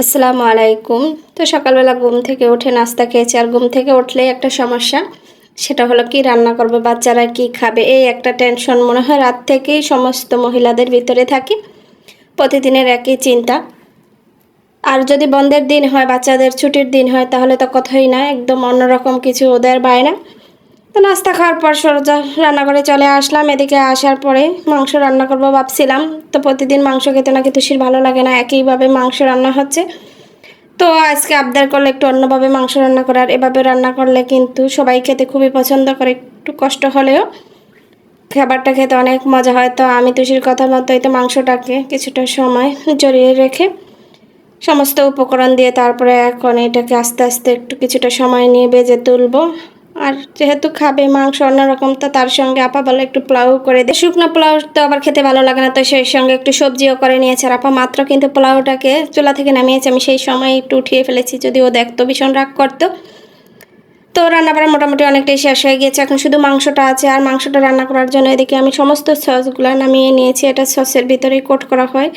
আসসালামু আলাইকুম। তো সকালবেলা ঘুম থেকে উঠে নাস্তা খেয়েছি আর ঘুম থেকে উঠলেই একটা সমস্যা, সেটা হলো কি রান্না করবে, বাচ্চারা কি খাবে, এই একটা টেনশন মনে হয় রাত থেকেই সমস্ত মহিলাদের ভিতরে থাকি। প্রতিদিনের একই চিন্তা। আর যদি বন্ধের দিন হয়, বাচ্চাদের ছুটির দিন হয়, তাহলে তো কথাই না, একদম অন্যরকম কিছু ওদের বায়না। তো নাস্তা খাওয়ার পর সরজা রান্নাঘরে চলে আসলাম। এদিকে আসার পরে মাংস রান্না করব ভাবছিলাম। তো প্রতিদিন মাংস খেতে নাকি তুষির ভালো লাগে না, একইভাবে মাংস রান্না হচ্ছে। তো আজকে আবদার করলে একটু অন্যভাবে মাংস রান্না করার, এভাবে রান্না করলে কিন্তু সবাই খেতে খুবই পছন্দ করে, একটু কষ্ট হলেও। খাবারটা খেতে অনেক মজা হয়। তো আমি তুষির কথা মতোই তো মাংসটাকে কিছুটা সময় জড়িয়ে রেখে সমস্ত উপকরণ দিয়ে তারপরে এখন এটাকে আস্তে আস্তে একটু কিছুটা সময় নিয়ে বেজে তুলবো। আর যেহেতু খাবে মাংস অন্যরকম তো তার সঙ্গে আপা বলে একটু পোলাও করে দে। শুকনো পোলাও তো আবার খেতে ভালো লাগে না, তো সেই সঙ্গে একটু সবজিও করে নিয়েছে। আর আপা মাত্র কিন্তু পোলাওটাকে চুলা থেকে নামিয়েছে। আমি সেই সময় একটু উঠিয়ে ফেলেছি যদি ও দেখতো ভীষণ রাগ করতো। তো রান্নাবাড়া মোটামুটি অনেকটাই শেষ হয়ে গিয়েছে। এখন শুধু মাংসটা আছে, আর মাংসটা রান্না করার জন্য এদিকে আমি সমস্ত সসগুলো নামিয়ে নিয়েছি। এটা সসের ভিতরেই কোট করা হয়।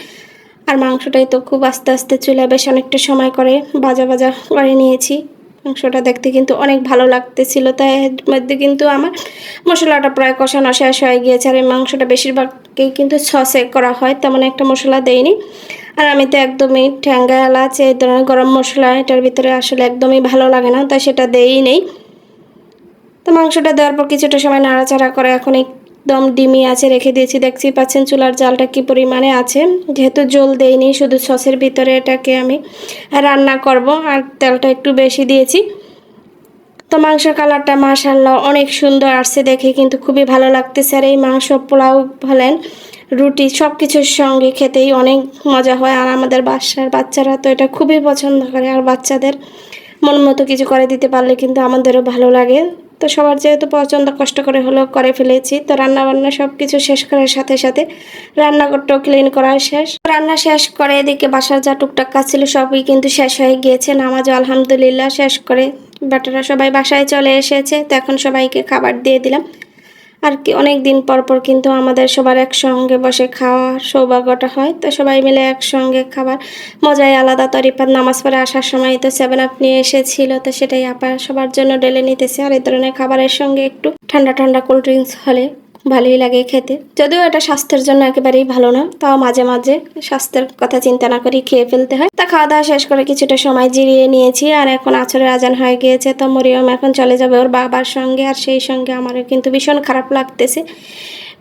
আর মাংসটাই তো খুব আস্তে আস্তে চুলে বেশ অনেকটা সময় করে ভাজা ভাজা করে নিয়েছি। মাংসটা দেখতে কিন্তু অনেক ভালো লাগতেছিল। তাই এর মধ্যে কিন্তু আমার মশলাটা প্রায় কষানো শেষ হয়ে গিয়েছে। আর এই মাংসটা বেশিরভাগকেই কিন্তু সসে করা হয়, তেমন একটা মশলা দেয়নি আর আমি তো একদমই ঠ্যাঙ্গা এলাচ, এই ধরনের গরম মশলা, এটার ভিতরে আসলে একদমই ভালো লাগে না, তাই সেটা দেই নেই তো মাংসটা দেওয়ার পর কিছুটা সময় নাড়াচাড়া করে এখন একদম ডিমি আছে, রেখে দিয়েছি। দেখছি পাচ্ছেন চুলার জালটা কি পরিমাণে আছে। যেহেতু জল দেইনি, শুধু সসের ভিতরে এটাকে আমি রান্না করব আর তেলটা একটু বেশি দিয়েছি। তো মাংসের কালারটা মাশাল্লাহ অনেক সুন্দর আসছে দেখে, কিন্তু খুবই ভালো লাগতেছে। আর এই মাংস, পোলাও বলেন, রুটি সব কিছুর সঙ্গে খেতেই অনেক মজা হয়। আর আমাদের বাসার বাচ্চারা তো এটা খুবই পছন্দ করে। আর বাচ্চাদের মন মতো কিছু করে দিতে পারলে কিন্তু আমাদেরও ভালো লাগে। তো সবার যেহেতু পছন্দ, কষ্ট করে হলো করে ফেলেছি। তো রান্না বান্না সব কিছু শেষ করার সাথে সাথে রান্নাঘরটাও ক্লিন করা শেষ। রান্না শেষ করে এদিকে বাসার যা টুকটাক কাজ ছিল সবই কিন্তু শেষ হয়ে গিয়েছে। নামাজ আলহামদুলিল্লাহ শেষ করে। বাটারা সবাই বাসায় চলে এসেছে। তো এখন সবাইকে খাবার দিয়ে দিলাম। আর কি অনেক দিন পর পর কিন্তু আমাদের সবার একসঙ্গে বসে খাওয়ার সৌভাগ্যটা হয়। তো সবাই মিলে একসঙ্গে খাবার, মজাই আলাদা তরিপাত। নামাজ পড়ে আসার সময় তো সেভেন আপ নিয়ে এসেছিল, তো সেটাই আপা সবার জন্য ডেলে নিতেছে। আর এই ধরনের খাবারের সঙ্গে একটু ঠান্ডা ঠান্ডা কোল্ড ড্রিঙ্কস হলে ভালোই লাগে খেতে। যদিও এটা স্বাস্থ্যের জন্য একেবারেই ভালো না, তাও মাঝে মাঝে স্বাস্থ্যের কথা চিন্তা না করে খেয়ে ফেলতে হয়। তা খাওয়া দাওয়া শেষ করে কিছুটা সময় জিরিয়ে নিয়েছি, আর এখন আছরের আজান হয়ে গিয়েছে, তো মরিয়ম এখন চলে যাবে ওর বাবার সঙ্গে, আর সেই সঙ্গে আমারও কিন্তু ভীষণ খারাপ লাগতেছে।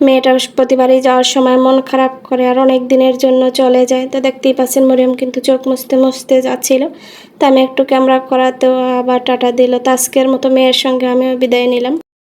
মেয়েটা প্রতিবারই যাওয়ার সময় মন খারাপ করে, আর অনেক দিনের জন্য চলে যায়। তো দেখতেই পাচ্ছেন মরিয়ম কিন্তু চোখ মুছতে মুছতে যাচ্ছিল। তা আমি একটু ক্যামেরা করাতেও আবার টাটা দিল, তো আজকের মতো মেয়ের সঙ্গে আমিও বিদায় নিলাম।